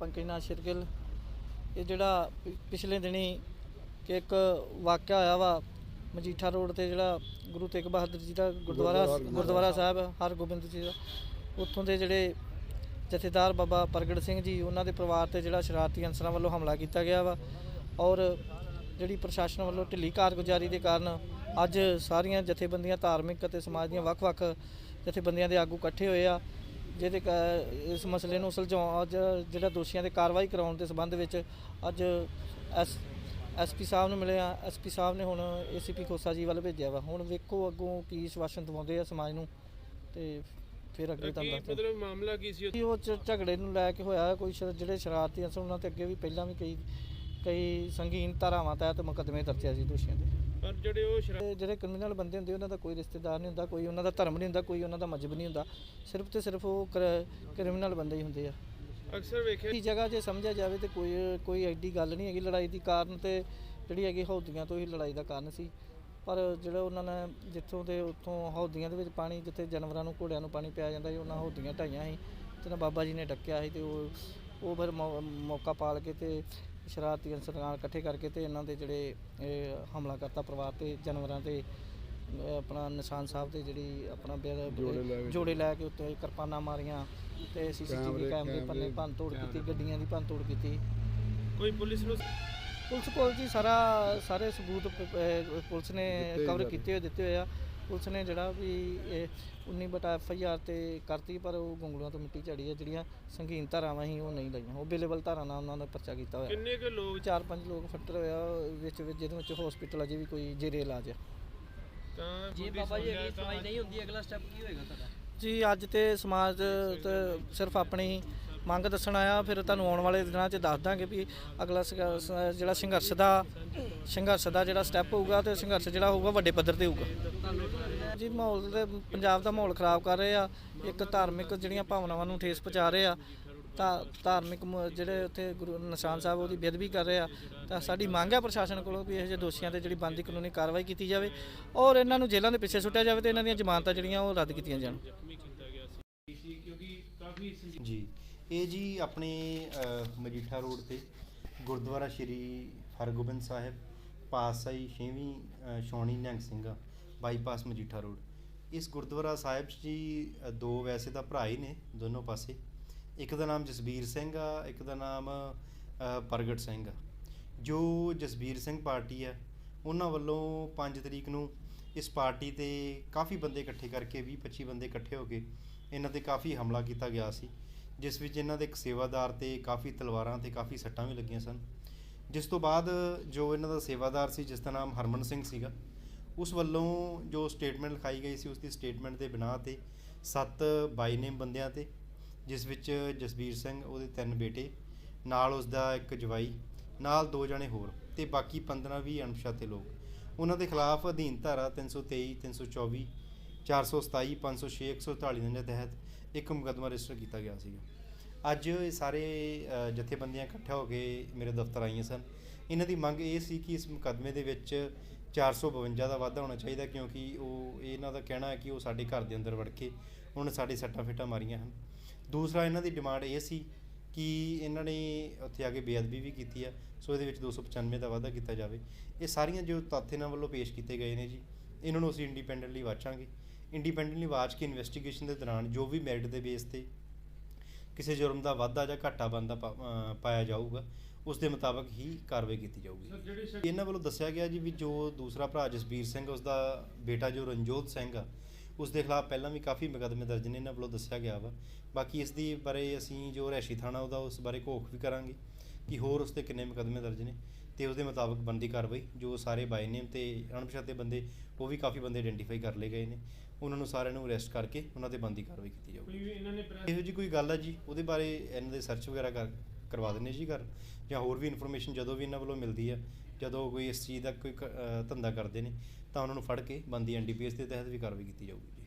ਗੋਪੀਨਾਥ ਸ਼ਿਰਗਿਲ ਇਹ ਜਿਹੜਾ ਪਿਛਲੇ ਦਿਨੀ ਕਿ ਇੱਕ ਵਾਕਿਆ ਹੋਇਆ ਵਾ ਮਜੀਠਾ ਰੋਡ ਤੇ ਜਿਹੜਾ ਗੁਰੂ ਤੇਗ ਬਹਾਦਰ ਜੀ ਦਾ ਗੁਰਦੁਆਰਾ ਗੁਰਦੁਆਰਾ ਸਾਹਿਬ ਹਰਗੋਬਿੰਦ ਜੀ ਦਾ ਉੱਥੋਂ ਦੇ ਜਿਹੜੇ ਜਥੇਦਾਰ ਬਾਬਾ ਪ੍ਰਗਟ ਸਿੰਘ ਜੀ ਉਹਨਾਂ ਦੇ ਪਰਿਵਾਰ ਤੇ ਜਿਹੜਾ ਸ਼ਰਾਰਤੀ ਅਨਸਰਾਂ ਵੱਲੋਂ ਹਮਲਾ ਕੀਤਾ ਗਿਆ ਵਾ ਔਰ ਜਿਹੜੀ ਪ੍ਰਸ਼ਾਸਨ ਵੱਲੋਂ ਢਿੱਲੀ ਕਾਰਗੁਜ਼ਾਰੀ ਦੇ ਕਾਰਨ ਅੱਜ ਸਾਰੀਆਂ ਜਥੇਬੰਦੀਆਂ ਧਾਰਮਿਕ ਅਤੇ ਸਮਾਜ ਦੀਆਂ ਵੱਖ-ਵੱਖ ਜਥੇਬੰਦੀਆਂ ਦੇ ਆਗੂ ਇਕੱਠੇ ਹੋਏ ਆ। ਜਿਹਦੇ ਇਸ ਮਸਲੇ ਨੂੰ ਸੁਲਝਾਉਣ ਅੱਜ ਜਿਹੜਾ ਦੋਸ਼ੀਆਂ ਤੇ ਕਾਰਵਾਈ ਕਰਾਉਣ ਦੇ ਸੰਬੰਧ ਵਿੱਚ ਅੱਜ ਐਸ ਐਸਪੀ ਸਾਹਿਬ ਨੂੰ ਮਿਲੇ ਆ। ਐਸਪੀ ਸਾਹਿਬ ਨੇ ਹੁਣ ਏਸੀਪੀ ਖੋਸਾ ਜੀ ਵੱਲ ਭੇਜਿਆ ਵਾ। ਹੁਣ ਵੇਖੋ ਅੱਗੋਂ ਕੀ ਸ਼ਵਾਸਨ ਦਵਾਉਂਦੇ ਆ ਸਮਾਜ ਨੂੰ ਤੇ ਫਿਰ ਅੱਗੇ ਤੁਹਾਨੂੰ ਦੱਸਦੇ ਮਤਲਬ ਮਾਮਲਾ ਕੀ ਸੀ ਉਹ ਝਗੜੇ ਨੂੰ ਲੈ ਕੇ ਹੋਇਆ ਕੋਈ ਜਿਹੜੇ ਸ਼ਰਾਰਤੀ ਅਨਸਰ ਉਹਨਾਂ ਤੇ ਅੱਗੇ ਵੀ ਪਹਿਲਾਂ ਵੀ ਕਈ ਕਈ ਸੰਗੀਨ ਧਾਰਾਵਾਂ ਤਹਿਤ ਮੁਕੱਦਮੇ ਦਰਜਿਆ ਸੀ ਦੋਸ਼ੀਆਂ ਦੇ। ਪਰ ਜਿਹੜੇ ਉਹ ਸ਼ਰਾ- ਤੇ ਜਿਹੜੇ ਕ੍ਰਿਮੀਨਲ ਬੰਦੇ ਹੁੰਦੇ ਉਹਨਾਂ ਦਾ ਕੋਈ ਰਿਸ਼ਤੇਦਾਰ ਨਹੀਂ ਹੁੰਦਾ ਕੋਈ ਉਹਨਾਂ ਦਾ ਧਰਮ ਨਹੀਂ ਹੁੰਦਾ ਕੋਈ ਉਹਨਾਂ ਦਾ ਮਜ਼ਹਬ ਨਹੀਂ ਹੁੰਦਾ। ਸਿਰਫ ਤੇ ਸਿਰਫ ਉਹ ਕ੍ਰਿਮੀਨਲ ਬੰਦੇ ਹੀ ਹੁੰਦੇ ਆ। ਅਕਸਰ ਵੇਖਿਆ ਇਹ ਜਗ੍ਹਾ ਜੇ ਸਮਝਿਆ ਜਾਵੇ ਤੇ ਕੋਈ ਕੋਈ ਐਡੀ ਗੱਲ ਨਹੀਂ ਹੈਗੀ। ਲੜਾਈ ਦੀ ਕਾਰਨ ਤੇ ਜਿਹੜੀ ਹੈਗੀ ਹੌਦੀਆਂ ਤੋਂ ਹੀ ਲੜਾਈ ਦਾ ਕਾਰਨ ਸੀ। ਪਰ ਜਿਹੜਾ ਉਹਨਾਂ ਨੇ ਜਿੱਥੋਂ ਦੇ ਉੱਥੋਂ ਹੌਦੀਆਂ ਦੇ ਵਿੱਚ ਪਾਣੀ ਜਿੱਥੇ ਜਾਨਵਰਾਂ ਨੂੰ ਘੋੜਿਆਂ ਨੂੰ ਪਾਣੀ ਪਿਆ ਜਾਂਦਾ ਸੀ ਉਹਨਾਂ ਹੌਦੀਆਂ ਢਾਈਆਂ ਸੀ। ਤੇ ਨਾ ਬਾਬਾ ਜੀ ਨੇ ਡੱਕਿਆ ਸੀ ਤੇ ਉਹ ਉਹ ਫਿਰ ਮੌਕਾ ਪਾਲ ਕੇ ਤੇ ਸ਼ਰਾਰਤੀ ਅਨਸਰ ਨਾਲ ਇਕੱਠੇ ਕਰਕੇ ਤੇ ਇਹਨਾਂ ਦੇ ਜਿਹੜੇ ਇਹ ਹਮਲਾ ਕਰਤਾ ਪਰਿਵਾਰ ਤੇ ਜਾਨਵਰਾਂ ਤੇ ਆਪਣਾ ਨਿਸ਼ਾਨ ਸਾਹਿਬ ਤੇ ਜਿਹੜੀ ਆਪਣਾ ਜੋੜੇ ਲੈ ਕੇ ਉੱਤੇ ਕਿਰਪਾਨਾਂ ਮਾਰੀਆਂ ਤੇ ਸੀਸੀਟੀਵੀ ਕੈਮਰੇ ਪੰਨੇ ਭੰਨ ਤੋੜ ਕੀਤੀ ਗੱਡੀਆਂ ਦੀ ਭੰਨ ਤੋੜ ਕੀਤੀ। ਕੋਈ ਪੁਲਿਸ ਨੂੰ ਪੁਲਿਸ ਕੋਲ ਜੀ ਸਾਰਾ ਸਾਰੇ ਸਬੂਤ ਪੁਲਿਸ ਨੇ ਕਵਰ ਕੀਤੇ ਹੋਏ ਦਿੱਤੇ ਹੋਏ ਆ। ਪੁਲਿਸ ਨੇ ਜਿਹੜਾ ਵੀ ਇਹ 19 ਬਟਾ ਐਫ ਆਈ ਆਰ ਤੇ ਕਰਤੀ ਪਰ ਉਹ ਗੁੰਗਲੂਆਂ ਤੋਂ ਮਿੱਟੀ ਝੜੀ ਆ ਜਿਹੜੀਆਂ ਸੰਗੀਨ ਧਾਰਾਵਾਂ ਸੀ ਉਹ ਨਹੀਂ ਲਈਆਂ। ਉਹ ਬੇਲੇਬਲ ਧਾਰਾ ਨਾਲ ਉਹਨਾਂ ਦਾ ਪਰਚਾ ਕੀਤਾ ਹੋਇਆ। ਕਿੰਨੇ ਕੁ ਲੋਕ? ਚਾਰ ਪੰਜ ਲੋਕ ਫੱਟਰ ਹੋਇਆ ਵਿੱਚ ਵਿੱਚ ਜਿਹਦੇ ਵਿੱਚ ਹਸਪੀਟਲ ਅਜੇ ਵੀ ਕੋਈ ਜੇਰੇ ਇਲਾਜ ਆ। ਤਾਂ ਜੇ ਬਾਬਾ ਜੀ ਅਗਲੀ ਸੁਣਵਾਈ ਨਹੀਂ ਹੁੰਦੀ ਅਗਲਾ ਸਟੈਪ ਕੀ ਹੋਏਗਾ ਤੁਹਾਡਾ? ਜੀ ਅੱਜ ਤੇ ਸਮਾਜ ਤੇ ਸਿਰਫ ਆਪਣੀ ਮੰਗ ਦੱਸਣ ਆਇਆ ਫਿਰ ਤੁਹਾਨੂੰ ਆਉਣ ਵਾਲੇ ਦਿਨਾਂ 'ਚ ਦੱਸ ਦਾਂਗੇ ਵੀ ਅਗਲਾ ਸੰਘ- ਸ- ਜਿਹੜਾ ਸੰਘਰਸ਼ ਦਾ ਸੰਘਰਸ਼ ਦਾ ਜਿਹੜਾ ਸਟੈਪ ਹੋਊਗਾ ਤੇ ਸੰਘਰਸ਼ ਜਿਹੜਾ ਹੋਊਗਾ ਵੱਡੇ ਪੱਧਰ ਤੇ ਹੋਊਗਾ। ਜੀ ਮਾਹੌਲ ਦੇ ਪੰਜਾਬ ਦਾ ਮਾਹੌਲ ਖਰਾਬ ਕਰ ਰਹੇ ਆ ਇੱਕ ਧਾਰਮਿਕ ਜਿਹੜੀਆਂ ਭਾਵਨਾਵਾਂ ਨੂੰ ਠੇਸ ਪਹੁੰਚਾ ਰਹੇ ਆ ਤਾਂ ਧਾਰਮਿਕ ਜਿਹੜੇ ਉੱਥੇ ਗੁਰੂ ਨਿਸ਼ਾਨ ਸਾਹਿਬ ਉਹਦੀ ਬੇਅਦਬੀ ਕਰ ਰਹੇ ਆ ਤਾਂ ਸਾਡੀ ਮੰਗ ਹੈ ਪ੍ਰਸ਼ਾਸਨ ਕੋਲੋਂ ਵੀ ਇਹੋ ਜਿਹੇ ਦੋਸ਼ੀਆਂ ਤੇ ਜਿਹੜੀ ਬਣਦੀ ਕਾਨੂੰਨੀ ਕਾਰਵਾਈ ਕੀਤੀ ਜਾਵੇ ਔਰ ਇਹਨਾਂ ਨੂੰ ਜੇਲ੍ਹਾਂ ਦੇ ਪਿੱਛੇ ਸੁੱਟਿਆ ਜਾਵੇ ਤੇ ਇਹਨਾਂ ਦੀਆਂ ਜ਼ਮਾਨਤਾਂ ਜਿਹੜੀਆਂ ਉਹ ਰੱਦ ਕੀਤੀਆਂ ਜਾਣ। ਜੀ। ਇਹ ਜੀ ਆਪਣੇ ਮਜੀਠਾ ਰੋਡ ਤੇ ਗੁਰਦੁਆਰਾ ਸ਼੍ਰੀ ਹਰਗੋਬਿੰਦ ਸਾਹਿਬ ਪਾਤਸ਼ਾਹੀ ਛੇਵੀਂ ਅ, ਛਾਉਣੀ ਨਿਹੰਗ ਸਿੰਘਾਂ ਬਾਈਪਾਸ ਮਜੀਠਾ ਰੋਡ। ਇਸ ਗੁਰਦੁਆਰਾ ਸਾਹਿਬ 'ਚ ਜੀ ਦੋ ਵੈਸੇ ਤਾਂ ਭਰਾ ਹੀ ਨੇ ਦੋਨੋਂ ਪਾਸੇ। ਇੱਕ ਦਾ ਨਾਮ ਜਸਬੀਰ ਸਿੰਘ ਆ ਇੱਕ ਦਾ ਨਾਮ ਪ੍ਰਗਟ ਸਿੰਘ ਆ। ਜੋ ਜਸਬੀਰ ਸਿੰਘ ਪਾਰਟੀ ਆ ਉਹਨਾਂ ਵੱਲੋਂ 5 ਤਰੀਕ ਨੂੰ ਇਸ ਪਾਰਟੀ ਤੇ ਕਾਫੀ ਬੰਦੇ ਇਕੱਠੇ ਕਰਕੇ 20 25 ਬੰਦੇ ਇਕੱਠੇ ਹੋ ਕੇ ਇਹਨਾਂ ਤੇ ਕਾਫੀ ਹਮਲਾ ਕੀਤਾ ਗਿਆ ਸੀ। ਜਿਸ ਵਿੱਚ ਇਹਨਾਂ ਦੇ ਇੱਕ ਸੇਵਾਦਾਰ ਤੇ ਕਾਫੀ ਤਲਵਾਰਾਂ ਤੇ ਕਾਫੀ ਸੱਟਾਂ ਵੀ ਲੱਗੀਆਂ ਸਨ। ਜਿਸ ਤੋਂ ਬਾਅਦ ਜੋ ਇਹਨਾਂ ਦਾ ਸੇਵਾਦਾਰ ਸੀ, ਜਿਸ ਦਾ ਨਾਮ ਹਰਮਨ ਸਿੰਘ ਸੀਗਾ, ਉਸ ਵੱਲੋਂ ਜੋ ਸਟੇਟਮੈਂਟ ਲਿਖਾਈ ਗਈ ਸੀ, ਉਸ ਦੀ ਸਟੇਟਮੈਂਟ ਦੇ ਬਿਨਾਂ ਤੇ ਸੱਤ ਬਾਈ ਨੇਮ ਬੰਦਿਆਂ ਤੇ, ਜਿਸ ਵਿੱਚ ਜਸਬੀਰ ਸਿੰਘ, ਉਹਦੇ ਤਿੰਨ ਬੇਟੇ, ਨਾਲ ਉਸ ਦਾ ਇੱਕ ਜਵਾਈ, ਨਾਲ ਦੋ ਜਣੇ ਹੋਰ ਤੇ ਬਾਕੀ 15 20 ਅਣਪਛਾਤੇ ਲੋਕ। ਉਹਨਾਂ ਦੇ ਖਿਲਾਫ ਅਧੀਨ ਧਾਰਾ 323 324 427 506 148 ਦੇ ਤਹਿਤ ਇੱਕ ਮੁਕੱਦਮਾ ਰਜਿਸਟਰ ਕੀਤਾ ਗਿਆ ਸੀਗਾ। ਅੱਜ ਇਹ ਸਾਰੇ ਜਥੇਬੰਦੀਆਂ ਇਕੱਠਾ ਹੋ ਕੇ ਮੇਰੇ ਦਫ਼ਤਰ ਆਈਆਂ ਸਨ। ਇਹਨਾਂ ਦੀ ਮੰਗ ਇਹ ਸੀ ਕਿ ਇਸ ਮੁਕੱਦਮੇ ਦੇ ਵਿੱਚ 452 ਦਾ ਵਾਧਾ ਹੋਣਾ ਚਾਹੀਦਾ ਕਿਉਂਕਿ ਉਹ, ਇਹਨਾਂ ਦਾ ਕਹਿਣਾ ਹੈ ਕਿ ਉਹ ਸਾਡੇ ਘਰ ਦੇ ਅੰਦਰ ਵੜ ਕੇ ਉਹਨਾਂ ਸਾਡੇ ਸੱਟਾਂ ਫੇਟਾਂ ਮਾਰੀਆਂ ਹਨ। ਦੂਸਰਾ ਇਹਨਾਂ ਦੀ ਡਿਮਾਂਡ ਇਹ ਸੀ ਕਿ ਇਹਨਾਂ ਨੇ ਉੱਥੇ ਆ ਕੇ ਬੇਅਦਬੀ ਵੀ ਕੀਤੀ ਆ, ਸੋ ਇਹਦੇ ਵਿੱਚ 295 ਦਾ ਵਾਧਾ ਕੀਤਾ ਜਾਵੇ। ਇਹ ਸਾਰੀਆਂ ਜੋ ਤੱਥ ਇਹਨਾਂ ਵੱਲੋਂ ਪੇਸ਼ ਕੀਤੇ ਗਏ ਨੇ ਜੀ ਇਹਨਾਂ ਨੂੰ ਅਸੀਂ ਇੰਡੀਪੈਂਡੈਂਟਲੀ ਵਾਚਾਂਗੇ। ਇੰਡੀਪੈਂਡੈਂਟਲੀ ਵਾਚ ਕੇ ਇਨਵੈਸਟੀਗੇਸ਼ਨ ਦੇ ਦੌਰਾਨ ਜੋ ਵੀ ਮੈਰਿਟ ਦੇ ਬੇਸ ਤੇ ਕਿਸੇ ਜੁਰਮ ਦਾ ਵਾਧਾ ਜਾਂ ਘਾਟਾ ਬੰਦਾ ਪਾਇਆ ਜਾਊਗਾ ਉਸ ਦੇ ਮੁਤਾਬਕ ਹੀ ਕਾਰਵਾਈ ਕੀਤੀ ਜਾਊਗੀ। ਇਹਨਾਂ ਵੱਲੋਂ ਦੱਸਿਆ ਗਿਆ ਜੀ ਵੀ ਜੋ ਦੂਸਰਾ ਭਰਾ ਜਸਬੀਰ ਸਿੰਘ ਉਸ ਦਾ ਬੇਟਾ ਜੋ ਰਣਜੋਤ ਸਿੰਘ ਆ ਉਸ ਦੇ ਖਿਲਾਫ ਪਹਿਲਾਂ ਵੀ ਕਾਫੀ ਮੁਕੱਦਮੇ ਦਰਜ ਨੇ ਇਹਨਾਂ ਵੱਲੋਂ ਦੱਸਿਆ ਗਿਆ ਵਾ। ਬਾਕੀ ਇਸ ਦੀ ਬਾਰੇ ਅਸੀਂ ਜੋ ਰੈਸ਼ੀ ਥਾਣਾ ਉਹਦਾ ਉਸ ਬਾਰੇ ਘੋਖ ਵੀ ਕਰਾਂਗੇ ਕਿ ਹੋਰ ਉਸ ਤੇ ਕਿੰਨੇ ਮੁਕੱਦਮੇ ਦਰਜ ਨੇ। ਤੇ ਉਸ ਦੇ ਮੁਤਾਬਕ ਬੰਦੀ ਕਾਰਵਾਈ ਜੋ ਸਾਰੇ ਬਾਈ ਨੇਮ ਤੇ ਅਣਪਛਾਤੇ ਬੰਦੇ ਉਹ ਵੀ ਕਾਫੀ ਬੰਦੇ ਆਇਡੈਂਟੀਫਾਈ ਕਰ ਲਏ ਗਏ ਨੇ। ਉਹਨਾਂ ਨੂੰ ਸਾਰਿਆਂ ਨੂੰ ਅਰੈਸਟ ਕਰਕੇ ਉਹਨਾਂ ਤੇ ਬੰਦੀ ਕਾਰਵਾਈ ਕੀਤੀ ਜਾਊਗੀ। ਇਹਨਾਂ ਨੇ ਇਹੋ ਜੀ ਕੋਈ ਗੱਲ ਹੈ ਜੀ? ਉਹਦੇ ਬਾਰੇ ਇਹਨਾਂ ਦੇ ਸਰਚ ਵਗੈਰਾ ਕਰ ਕਰਵਾ ਦਿੰਨੇ ਜੀ ਘਰ? ਜਾਂ ਹੋਰ ਵੀ ਇਨਫੋਰਮੇਸ਼ਨ ਜਦੋਂ ਵੀ ਇਹਨਾਂ ਵੱਲੋਂ ਮਿਲਦੀ ਹੈ ਜਦੋਂ ਕੋਈ ਇਸ ਚੀਜ਼ ਦਾ ਕੋਈ ਧੰਦਾ ਕਰਦੇ ਨੇ ਤਾਂ ਉਹਨਾਂ ਨੂੰ ਫੜ ਕੇ ਬੰਦੀ ਐਨਡੀਪੀਐਸ ਦੇ ਤਹਿਤ ਵੀ ਕਾਰਵਾਈ ਕੀਤੀ ਜਾਊਗੀ